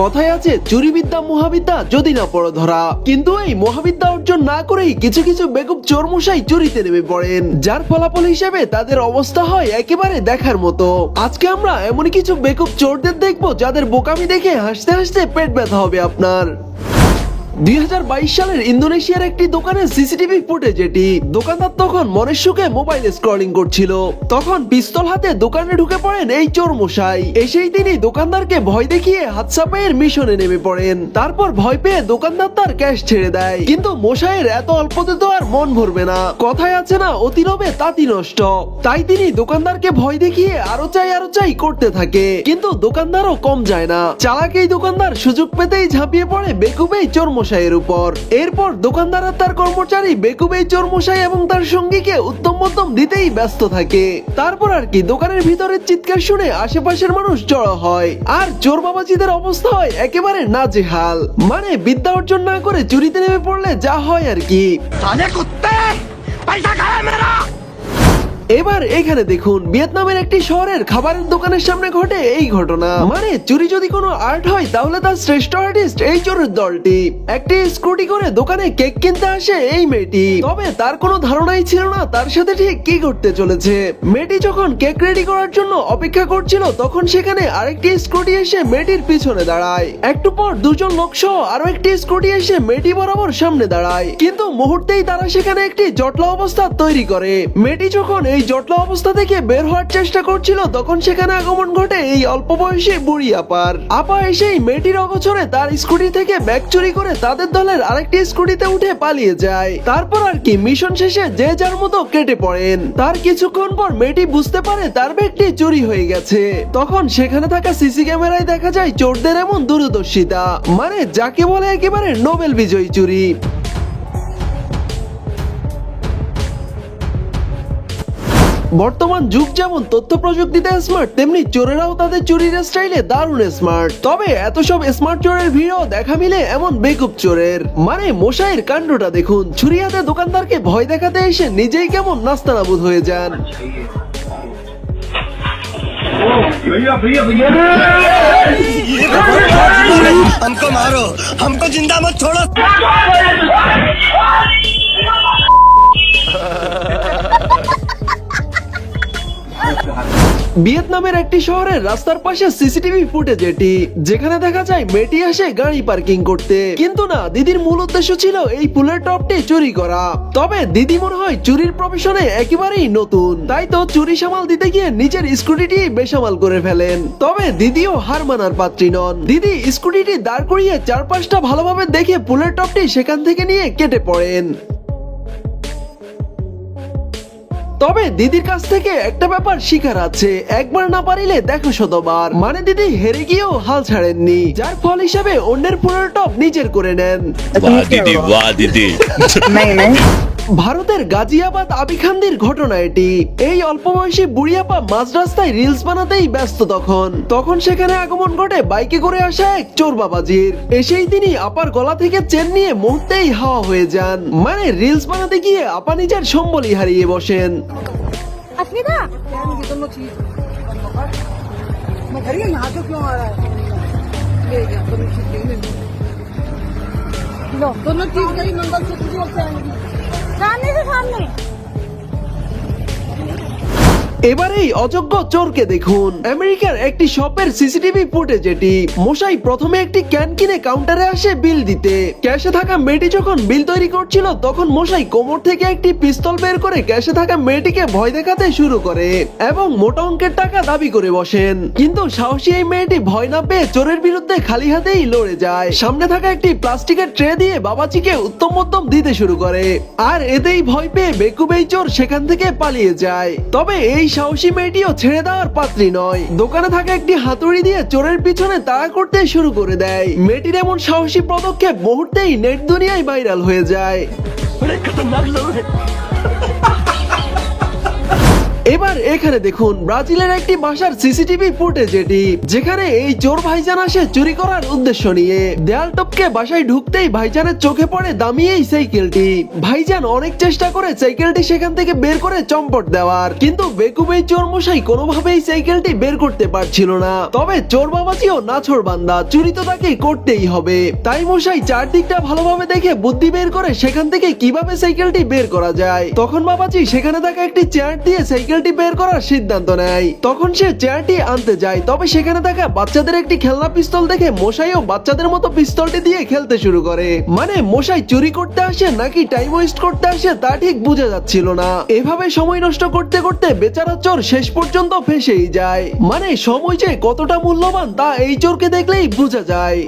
কথায় আছে, চুরিবিদ্যা মহাবিদ্যা যদি না পড়ো ধরা। কিন্তু এই মহাবিদ্যা অর্জন না করেই কিছু কিছু বেকুব চোরমশাই চুরিতে নেমে পড়েন। যার ফলাফল হিসেবে তাদের অবস্থা হয় একেবারে দেখার মতো। আজকে আমরা এমন কিছু বেকুব চোরদের দেখব, যাদের বোকামি দেখে হাসতে হাসতে পেট ব্যথা হবে আপনার। দুই হাজার বাইশ সালের ইন্দোনেশিয়ার একটি দোকানের সিসিটিভি ফুটেজ, এটি দোকানদার তখন মনের সুখে মোবাইলে স্ক্রলিং করছিল। তখন পিস্তল হাতে দোকানে ঢুকে পড়েন এই চোর মশাই এসেই তিনি দোকানদারকে ভয় দেখিয়ে হাত সাপাইয়ের মিশনে নেমে পড়েন। তারপর ভয় পেয়ে দোকানদার তার ক্যাশ ছেড়ে দেয়। কিন্তু মশাইয়ের এত অল্পতে তো আর মন ভরবে না। কথায় আছে না, অতি লোভে তাঁতি নষ্ট। তাই তিনি দোকানদারকে ভয় দেখিয়ে আরও চাই আরও চাই করতে থাকে। কিন্তু দোকানদারও কম যায় না। চালাক এই দোকানদার সুযোগ পেতেই ঝাঁপিয়ে পড়ে বেকুবেই চোর মশাইয়ের উপর। এরপর দোকানদার তার কর্মচারী বেকুবেই চোর মশাই এবং তার সঙ্গীকে উত্তম মধ্যম দিতেই ব্যস্ত থাকে। তারপর আর কি, দোকানের ভিতরের চিৎকার শুনে আশেপাশের মানুষ জড়ো হয়। আর চোর বাবাজিদের অবস্থা হয় একেবারে নাজেহাল। মানে বিদ্যা অর্জন না করে চুরিতে নেমে পড়লে যা হয় আর কি। এবার এখানে দেখুন, ভিয়েতনামের একটি শহরের খাবারের দোকানের সামনে ঘটে এই ঘটনা। মানে চুরি যদি কোনো আর্ট হয়, তাহলে তার শ্রেষ্ঠ আর্টিস্ট এই চোরের দলটি। একটি স্কুটি করে দোকানে কেক কিনতে আসে এই মেয়েটি। তবে তার কোনো ধারণাই ছিল না, তার সাথে ঠিক কি ঘটতে চলেছে। মেয়েটি যখন কেক রেডি করার জন্য অপেক্ষা করছিল, তখন সেখানে আরেকটি স্কুটি এসে মেয়েটির পিছনে দাঁড়ায়। একটু পর দুজন লোক সহ আরও একটি স্কুটি এসে মেয়েটি বরাবর সামনে দাঁড়ায়। কিন্তু মুহূর্তেই তারা সেখানে একটি জটলা অবস্থা তৈরি করে। মেয়েটি যখন এই জটলা অবস্থা থেকে বের হওয়ার চেষ্টা করছিল, তখন সেখানে আগমন ঘটে এই অল্প বয়সী বুড়ি আপার। আপা এসেই মেয়েটির অগোচরে তার স্কুটি থেকে ব্যাগ চুরি করে তাদের দলের আরেকটি স্কুটিতে উঠে পালিয়ে যায়। তারপর আর কি, মিশন শেষে যে যার মতো কেটে পড়েন। তার কিছুক্ষণ পর মেয়েটি বুঝতে পারে তার ব্যাগটি চুরি হয়ে গেছে। তখন সেখানে থাকা সিসি ক্যামেরায় দেখা যায় চোরদের এমন দূরদর্শিতা। মানে যাকে বলে একেবারে নোবেল বিজয়ী চুরি। বর্তমান যুগ যেমন তথ্য প্রযুক্তিতে স্মার্ট তেমনি চোরেরাও তাদের চুরির স্টাইলে দারুণ স্মার্ট তবে এত সব স্মার্ট চোরের ভিড়ও দেখা মিলে এমন বেকুব চোরের মানে মশাইয়ের কাণ্ডটা দেখুন ছুরি হাতে দোকানদারকে ভয় দেখাতে এসে নিজেই কেমন নাস্তানাবুদ হয়ে যান हमको मारो हमको जिंदा मत छोड़ो ভিয়েতনামের একটি শহরের রাস্তার পাশে সিসিটিভি ফুটেজ এটি, যেখানে দেখা যায় মেয়েটি আসে গাড়ি পার্কিং করতে। কিন্তু না, দিদির মূল উদ্দেশ্য ছিল এই ফুলের টপটি চুরি করা। তবে দিদি মনে হয় চুরির প্রফেশনে একেবারেই নতুন। তাই তো চুরি সামাল দিতে গিয়ে নিজের স্কুটিটি বেসামাল করে ফেলেন। তবে দিদিও হার মানার পাত্রী নন। দিদি স্কুটিটি দাঁড় করিয়ে চারপাশটা ভালোভাবে দেখে ফুলের টপটি সেখান থেকে নিয়ে কেটে পড়েন। তবে দিদির কাছ থেকে একটা ব্যাপার শিকার আছে। একবার না পারিলে দেখো শতবার। মানে দিদি হেরে গিয়েও হাল ছাড়েননি। যার ফল হিসাবে অন্যের পুরোনো টপ নিজের করে নেন। দিদি দিদি। ভারতের গাজিয়াবাদ আবিখান্দির ঘটনা এটি। এই অল্প বয়সী বুড়িয়াপা মাঝ রাস্তায় রিলস বানাতেই ব্যস্ত তখন। তখন সেখানে আগমন ঘটে বাইকে করে আসা এক চোর বাবাজির। এসেই তিনি আপার গলা থেকে চেন নিয়ে মুহূর্তেই হাওয়া হয়ে যান। মানে রিলস বানাতে গিয়ে আপা নিজের সম্বলই হারিয়ে বসেন। अस्मिता! दोनों चीज़ मैं घर यहाँ से क्यों आ रहा है ले। गया दोनों चीज़ ले दोनों चीज़ गई मंगलसूत्र भी होते এবার এই অযোগ্য চোরকে দেখুন। আমেরিকার একটি শপের সিসিটিভি ফুটেজ এটি। মশাই প্রথমে একটি ক্যান কিনে কাউন্টারে আসে বিল দিতে। ক্যাশে থাকা মেয়েটি যখন বিল তৈরি করছিল, তখন মশাই কোমর থেকে একটি পিস্তল বের করে ক্যাশে থাকা মেয়েটিকে ভয় দেখাতে শুরু করে এবং মোটা অঙ্কের টাকা দাবি করে বসেন। কিন্তু সাহসী এই মেয়েটি ভয় না পেয়ে চোরের বিরুদ্ধে খালি হাতেই লড়ে যায়। সামনে থাকা একটি প্লাস্টিকের ট্রে দিয়ে বাবাজিকে উত্তম মধ্যম দিতে শুরু করে। আর এতেই ভয় পেয়ে বেকুবেই চোর সেখান থেকে পালিয়ে যায়। তবে এই সাহসী মেয়েটিও ছেড়ে দেওয়ার পাত্রী নয়। দোকানে থাকা একটি হাতুড়ি দিয়ে চোরের পিছনে তাড়া করতে শুরু করে দেয়। মেয়েটির এমন সাহসী পদক্ষেপ মুহূর্তেই নেট দুনিয়ায় ভাইরাল হয়ে যায়। এবার এখানে দেখুন, ব্রাজিলের একটি বাসার সিসিটিভি ফুটেজ এটি, যেখানে এই চোর ভাইজান আসে চুরি করার উদ্দেশ্য নিয়ে। দেয়াল টপকে বাসায় ঢুকতেই ভাইজানের চোখে পড়ে দামি এই সাইকেলটি। ভাইজান অনেক চেষ্টা করে সাইকেলটি সেখান থেকে বের করে চম্পট দেওয়ার, কিন্তু বেকুব এই চোর মশাই কোনোভাবেই সাইকেলটি বের করতে পারছিল না। তবে চোর বাবাজিও নাছর বান্দা, চুরি তো তাকে করতেই হবে। তাই মশাই চারদিকটা ভালোভাবে দেখে বুদ্ধি বের করে সেখান থেকে কীভাবে সাইকেলটি বের করা যায়। তখন বাবাজি সেখানে থাকা একটি চেয়ার দিয়ে সাইকেলটি বের করার সিদ্ধান্ত নেয় তখন সে চেয়ারটি আনতে যায় তবে সেখানে থাকা বাচ্চাদের একটি খেলনা পিস্তল দেখে মশাইও বাচ্চাদের মতো পিস্তলটি দিয়ে খেলতে শুরু করে মানে মশাই চুরি করতে আসে নাকি টাইম ওয়েস্ট করতে আসে তা ঠিক বোঝা যাচ্ছিল না এভাবে সময় নষ্ট করতে করতে বেচারা চোর শেষ পর্যন্ত ফেসেই যায় মানে সময় যে কতটা মূল্যবান তা এই চোরকে দেখলেই বোঝা যায়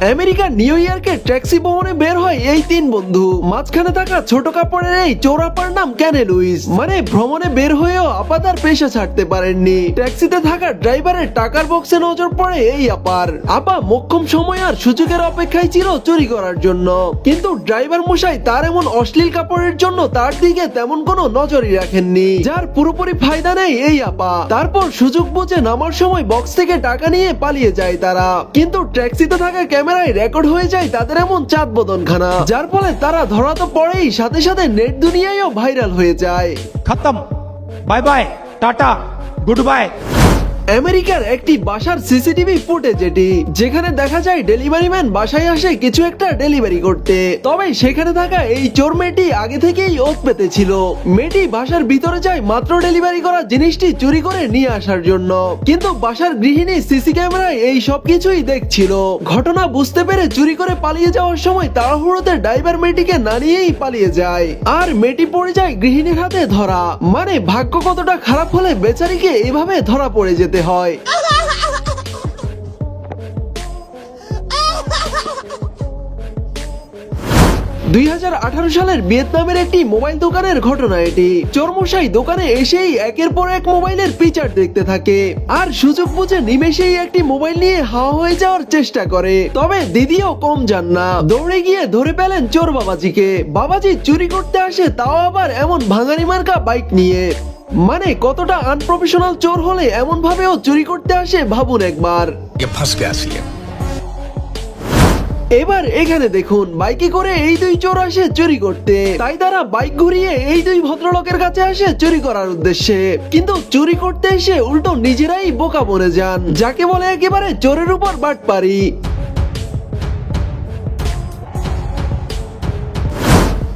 আমেরিকার নিউ ইয়র্কের ট্যাক্সি ভবনে বের হয় এই তিন বন্ধু। মাঝখানে থাকা ছোট কাপড়ের এই চোরাপার নাম ক্যানে লুইস। মানে ভ্রমণে বের হয়েও আপা তার পেশা ছাড়তে পারেননি। ট্যাক্সিতে থাকা ড্রাইভারের টাকার বক্সে নজর পড়ে এই আপার। আপা মোক্ষম সময় আর সুযোগের অপেক্ষায় ছিল চুরি করার জন্য। কিন্তু ড্রাইভার মশাই তার এমন অশ্লীল কাপড়ের জন্য তার দিকে তেমন কোনো নজরই রাখেননি, যার পুরোপুরি ফায়দা নেই এই আপা। তারপর সুযোগ বুঝে নামার সময় বক্স থেকে টাকা নিয়ে পালিয়ে যায় তারা। কিন্তু ট্যাক্সিতে থাকা ক্যামেরায় রেকর্ড হয়ে যায় তাদের এমন চাঁদ বদনখানা, যার ফলে তারা ধরা তো পড়েই সাথে সাথে নেট দুনিয়ায়ও ভাইরাল হয়ে যায়। খতম। Bye bye, tata, goodbye. আমেরিকার একটি বাসার সিসিটিভি ফুটেজ এটি, যেখানে দেখা যায় ডেলিভারি ম্যান বাসায় আসে কিছু একটা ডেলিভারি করতে। তবে সেখানে থাকা এই চোর মেয়েটি আগে থেকেই ওত পেতে ছিল মেয়েটি বাসার ভিতরে যায় মাত্র ডেলিভারি করা জিনিসটি চুরি করে নিয়ে আসার জন্য। কিন্তু বাসার গৃহিণী সিসি ক্যামেরায় এই সব কিছুই দেখছিল। ঘটনা বুঝতে পেরে চুরি করে পালিয়ে যাওয়ার সময় তাড়াহুড়োতে ড্রাইভার মেয়েটিকে না নিয়েই পালিয়ে যায়। আর মেয়েটি পড়ে যায় গৃহিণীর হাতে ধরা। মানে ভাগ্য কতটা খারাপ হলে বেচারিকে এভাবে ধরা পড়ে যেতে হয়। দুই সালের ভিয়েতনামের একটি মোবাইল দোকানের ঘটনা এটি। দোকানে এসেই একের পর এক মোবাইলের পিচার দেখতে থাকে। আর সুযোগ বুঝে নিমেষেই একটি মোবাইল নিয়ে হাওয়া হয়ে যাওয়ার চেষ্টা করে। তবে দিদিও কম যান না। দৌড়ে গিয়ে ধরে পেলেন চোর বাবাজিকে। বাবাজি চুরি করতে আসে তাও আবার এমন ভাঙানি মার্কা বাইক নিয়ে। মানে কতটা আনপ্রফেশনাল চোর হলে এমন ভাবেও চুরি করতে আসে? ভাবুন একবার। এবার এখানে দেখুন বাইকে করে এই দুই চোর আসে চুরি করতে। তাই তারা বাইক ঘুরিয়ে এই দুই ভদ্রলোকের কাছে আসে চুরি করার উদ্দেশ্যে। কিন্তু চুরি করতে এসে উল্টো নিজেরাই বোকা বনে যান যাকে বলে একেবারে চোরের উপর বাট পারি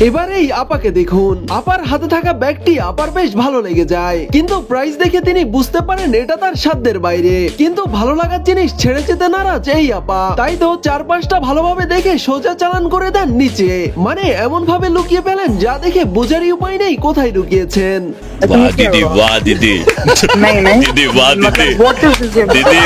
এবারেই আপাকে দেখুন। আপার হাতে থাকা ব্যাগটি আপার বেশ ভালো লেগে যায়। কিন্তু প্রাইস দেখে তিনি বুঝতে পারেন এটা তার সাধ্যের বাইরে। কিন্তু ভালো লাগার জিনিস ছেড়ে যেতে নারাজ এই আপা। তাই তো চার পাঁচটা ভালোভাবে দেখে সোজা চালান করে দেন নিচে। মানে এমন ভাবে লুকিয়ে পেলেন যা দেখে বোঝারই উপায় নেই কোথায় লুকিয়েছেন। দিদি দিদি। দিদি দিদি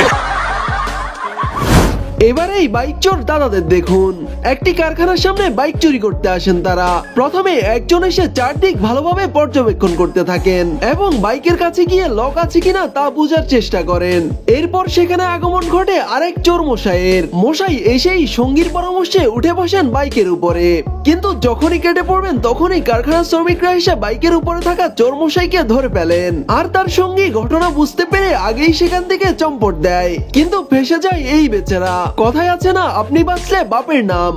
এবারে এই বাইক চোর দাদাদের দেখুন। একটি কারখানার সামনে বাইক চুরি করতে আসেন তারা। প্রথমে একজন এসে চারদিক ভালোভাবে পর্যবেক্ষণ করতে থাকেন এবং বাইকের কাছে গিয়ে লক আছে কিনা তা বোঝার চেষ্টা করেন। এরপর সেখানে আগমন ঘটে আরেক চোর মশাইয়ের। মশাই এসেই সঙ্গীর পরামর্শে উঠে বসেন বাইকের উপরে। কিন্তু যখনই কেটে পড়বেন, তখনই কারখানার শ্রমিকরা এসে বাইকের উপরে থাকা চোর মশাইকে ধরে ফেলেন। আর তার সঙ্গী ঘটনা বুঝতে পেরে আগেই সেখান থেকে চম্পট দেয়। কিন্তু ফেসে যায় এই বেচারা। কথায় আছে না আপনি বাঁচলে বাপের নাম।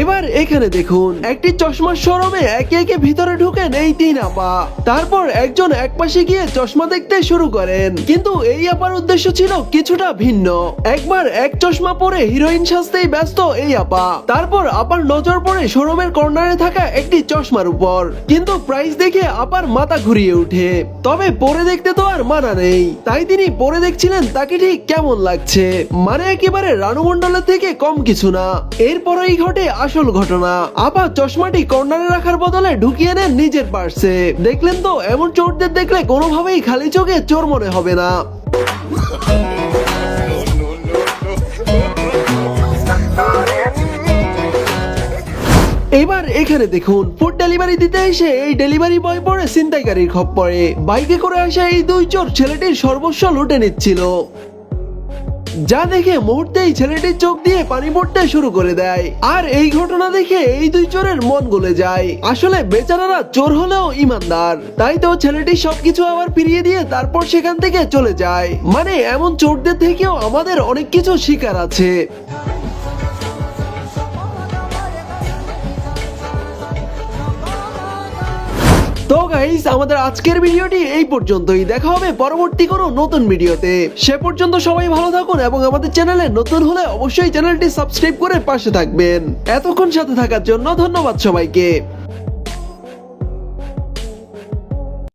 এবার এখানে দেখুন, একটি চশমার শোরুমে একে একে ভিতরে ঢুকেন এই তিন আপা। তারপর একজন এক পাশে গিয়ে চশমা দেখতে শুরু করেন। কিন্তু এই আপার উদ্দেশ্য ছিল কিছুটা ভিন্ন। একবার এক চশমা পরে হিরোইন সাজতেই ব্যস্ত এই আপা। তারপর আপার নজর পড়ে শোরুমের কর্নারে থাকা একটি চশমার উপর। কিন্তু প্রাইস দেখে আপার মাথা ঘুরিয়ে ওঠে। তবে পরে দেখতে তো আর মানা নেই। তাই তিনি পরে দেখছিলেন তাকে ঠিক কেমন লাগছে। মানে একেবারে রানু মণ্ডলের থেকে কম কিছু না। এরপরেই ঘটে আসল ঘটনা, আপা চশমাটি কর্নারে রাখার বদলে ঢুকিয়ে নেন নিজের পার্সে। দেখলেন তো, এমন চোরদের দেখলে কোনোভাবেই খালি চোখে চোর মনে হবে না। এবার এখানে দেখুন ফুড ডেলিভারি দিতে এসে এই ডেলিভারি বয় পড়ে ছিনতাইকারীর খপ্পরে। বাইকে করে আসা এই দুই চোর ছেলেটির সর্বস্ব লুটে নিচ্ছিল। যা দেখে মুহূর্তেই ছেলেটির চোখ দিয়ে পানি পড়তে শুরু করে দেয়। আর এই ঘটনা দেখে এই দুই চোরের মন গলে যায়। আসলে বেচারারা চোর হলেও ইমানদার। তাই তো ছেলেটি সবকিছু আবার ফিরিয়ে দিয়ে তারপর সেখান থেকে চলে যায়। মানে এমন চোরদের থেকেও আমাদের অনেক কিছু শিকার আছে। তো গাইস আমাদের আজকের ভিডিওটি এই পর্যন্তই। দেখা হবে পরবর্তী কোনো নতুন ভিডিওতে। সে পর্যন্ত সবাই ভালো থাকুন এবং আমাদের চ্যানেলে নতুন হলে অবশ্যই চ্যানেলটি সাবস্ক্রাইব করে পাশে থাকবেন। এতক্ষণ সাথে থাকার জন্য ধন্যবাদ সবাইকে।